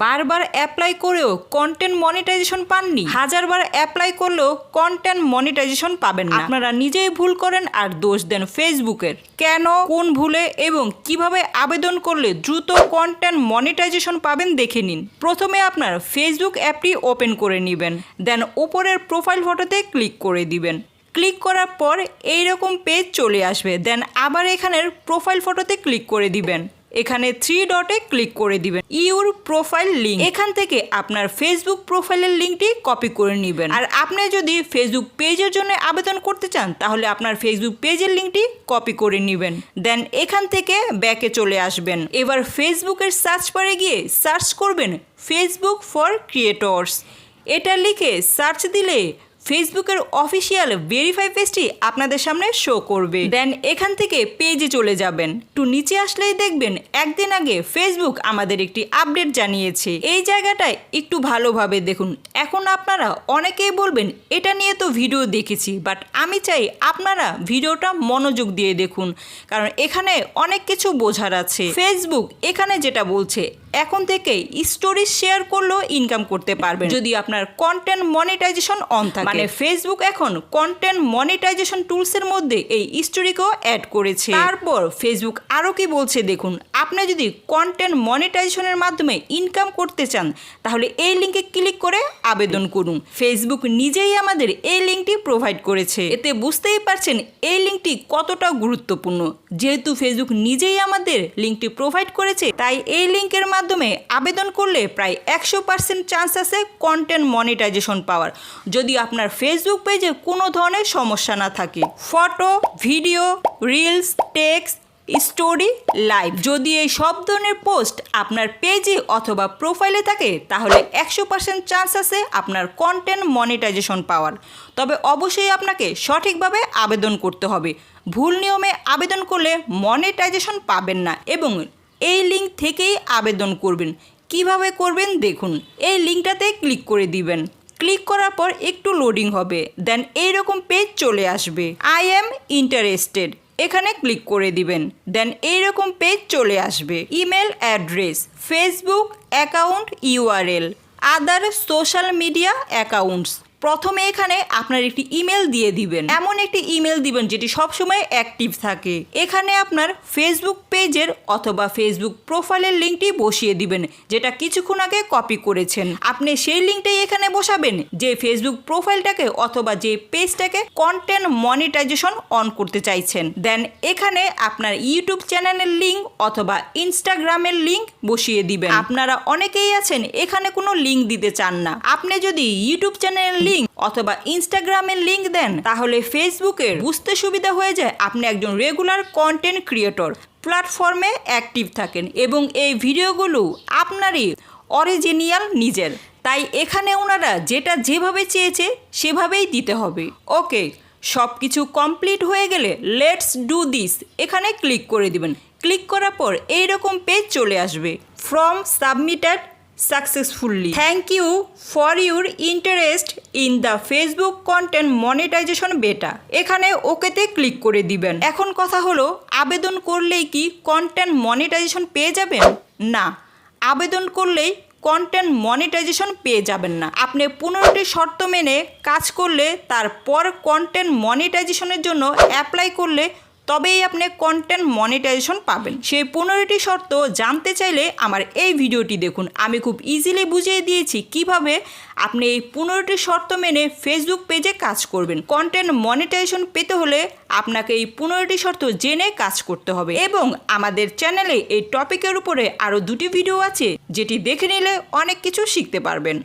বারবার অ্যাপ্লাই করেও content monetization পাননি। হাজারবার অ্যাপ্লাই করলেও কন্টেন্ট মনিটাইজেশন পাবেন না। আপনারা নিজেই ভুল করেন আর দোষ দেন ফেসবুকের। কেন, কোন ভুলে এবং কীভাবে আবেদন করলে দ্রুত কন্টেন্ট মনিটাইজেশন পাবেন দেখে নিন। প্রথমে আপনার ফেসবুক অ্যাপটি ওপেন করে নেবেন দেন উপরের প্রোফাইল ফটোতে ক্লিক করে দিবেন। ক্লিক করার পর এইরকম পেজ চলে আসবে দেন আবার এখানের প্রোফাইল ফটোতে ক্লিক করে দিবেন। এখানে থ্রি ডটে ক্লিক করে দিবেন। ইউর প্রোফাইল লিঙ্ক এখান থেকে আপনার ফেসবুক প্রোফাইলের লিঙ্কটি কপি করে নেবেন। আর আপনি যদি ফেসবুক পেজের জন্য আবেদন করতে চান, তাহলে আপনার ফেসবুক পেজের লিঙ্কটি কপি করে নেবেন। দেন এখান থেকে ব্যাকে চলে আসবেন। এবার ফেসবুকের সার্চ বারে গিয়ে সার্চ করবেন ফেসবুক ফর ক্রিয়েটর্স এটা লিখে সার্চ দিলে ফেসবুকের অফিসিয়াল ভেরিফাই পেজটি আপনাদের সামনে শো করবে। দেন এখান থেকে পেজে চলে যাবেন। একটু নিচে আসলেই দেখবেন, একদিন আগে ফেসবুক আমাদের একটি আপডেট জানিয়েছে। এই জায়গাটায় একটু ভালোভাবে দেখুন। এখন আপনারা অনেকেই বলবেন, এটা নিয়ে তো ভিডিও দেখেছি বাট আমি চাই আপনারা ভিডিওটা মনোযোগ দিয়ে দেখুন। কারণ এখানে অনেক কিছু বোঝার আছে। ফেসবুক এখানে যেটা বলছে এখন থেকে স্টোরি শেয়ার করলেও ইনকাম করতে পারবেন। যদি আপনার কন্টেন্ট মনিটাইজেশন অন থাকে। মানে ফেসবুক এখন কন্টেন্ট মনিটাইজেশন টুলস এর মধ্যে এই স্টোরিকেও অ্যাড করেছে। তারপর ফেসবুক আরও কি বলছে দেখুন আপনি যদি কন্টেন্ট মনিটাইজেশনের মাধ্যমে ইনকাম করতে চান তাহলে এই লিঙ্কে ক্লিক করে আবেদন করুন। ফেসবুক নিজেই আমাদের এই লিঙ্কটি প্রোভাইড করেছে। এতে বুঝতেই পারছেন এই লিঙ্কটি কতটা গুরুত্বপূর্ণ। যেহেতু ফেসবুক নিজেই আমাদের লিঙ্কটি প্রোভাইড করেছে তাই এই লিঙ্কের মাধ্যমে আবেদন করলে প্রায় একশো পার্সেন্ট চান্স আছে কন্টেন্ট মনিটাইজেশন পাওয়ার। যদি আপনার ফেসবুক পেজে কোনো ধরনের সমস্যা না থাকে photo video reels text story live যদি এই সব ধরনের পোস্ট আপনার পেজে অথবা প্রোফাইলে থাকে, তাহলে একশো পার্সেন্ট চান্স আছে আপনার কন্টেন্ট মনিটাইজেশন পাওয়ার। তবে অবশ্যই আপনাকে সঠিকভাবে আবেদন করতে হবে। ভুল নিয়মে আবেদন করলে মনিটাইজেশন পাবেন না এবং এই লিঙ্ক থেকেই আবেদন করবেন। কীভাবে করবেন দেখুন, এই লিঙ্কটাতে ক্লিক করে দিবেন। ক্লিক করার পর একটু লোডিং হবে দেন এইরকম পেজ চলে আসবে। আই এম ইন্টারেস্টেড এখানে ক্লিক করে দিবেন। দেন এইরকম পেজ চলে আসবে। Email address Facebook account URL other social media accounts প্রথমে এখানে আপনার একটি ইমেল দিয়ে দিবেন। এমন একটি ইমেল দিবেন যেটি সবসময় অ্যাক্টিভ থাকে। এখানে আপনার ফেসবুক পেজের অথবা ফেসবুক প্রোফাইলের লিঙ্কটি বসিয়ে দিবেন, যেটা কিছুক্ষণ আগে কপি করেছেন। আপনি সেই লিঙ্কটাই এখানে বসাবেন, যে ফেসবুক প্রোফাইলটাকে অথবা যে পেজটাকে কন্টেন্ট মনিটাইজেশন অন করতে চাইছেন। দেন এখানে আপনার ইউটিউব চ্যানেলের লিঙ্ক অথবা ইনস্টাগ্রামের লিঙ্ক বসিয়ে দিবেন। আপনারা অনেকেই আছেন, এখানে কোনো লিঙ্ক দিতে চান না। আপনি যদি ইউটিউব চ্যানেলের লিঙ্ক অথবা ইনস্টাগ্রামের লিঙ্ক দেন, তাহলে ফেসবুকের বুঝতে সুবিধা হয়ে যায় আপনি একজন রেগুলার কন্টেন্ট ক্রিয়েটর প্ল্যাটফর্মে অ্যাক্টিভ থাকেন এবং এই ভিডিওগুলো আপনারই অরিজিনিয়াল নিজের। তাই এখানে ওনারা যেটা যেভাবে চেয়েছে সেভাবেই দিতে হবে। ওকে সব কিছু কমপ্লিট হয়ে গেলে লেটস ডু দিস এখানে ক্লিক করে দিবেন। ক্লিক করার পর এইরকম পেজ চলে আসবে। Form submitted successfully thank you for your interest in the Facebook content monetization beta এখানে ওকেতে ক্লিক করে দিবেন। এখন কথা হলো, আবেদন করলেই কি কন্টেন্ট মনিটাইজেশন পেয়ে যাবেন? না। আবেদন করলেই কন্টেন্ট মনিটাইজেশন পেয়ে যাবেন না। আপনি পনেরোটি শর্ত মেনে কাজ করলে, তারপর কন্টেন্ট মনিটাইজেশনের জন্য অ্যাপ্লাই করলে তবেই আপনি কন্টেন্ট মনিটাইজেশন পাবেন। সেই পনেরোটি শর্ত জানতে চাইলে আমার এই ভিডিওটি দেখুন। আমি খুব ইজিলি বুঝিয়ে দিয়েছি কীভাবে আপনি এই পনেরোটি শর্ত মেনে ফেসবুক পেজে কাজ করবেন। কন্টেন্ট মনিটাইজেশন পেতে হলে আপনাকে এই পনেরোটি শর্ত জেনে কাজ করতে হবে। এবং আমাদের চ্যানেলে এই টপিকের উপরে আরও দুটি ভিডিও আছে, যেটি দেখে নিলে অনেক কিছু শিখতে পারবেন।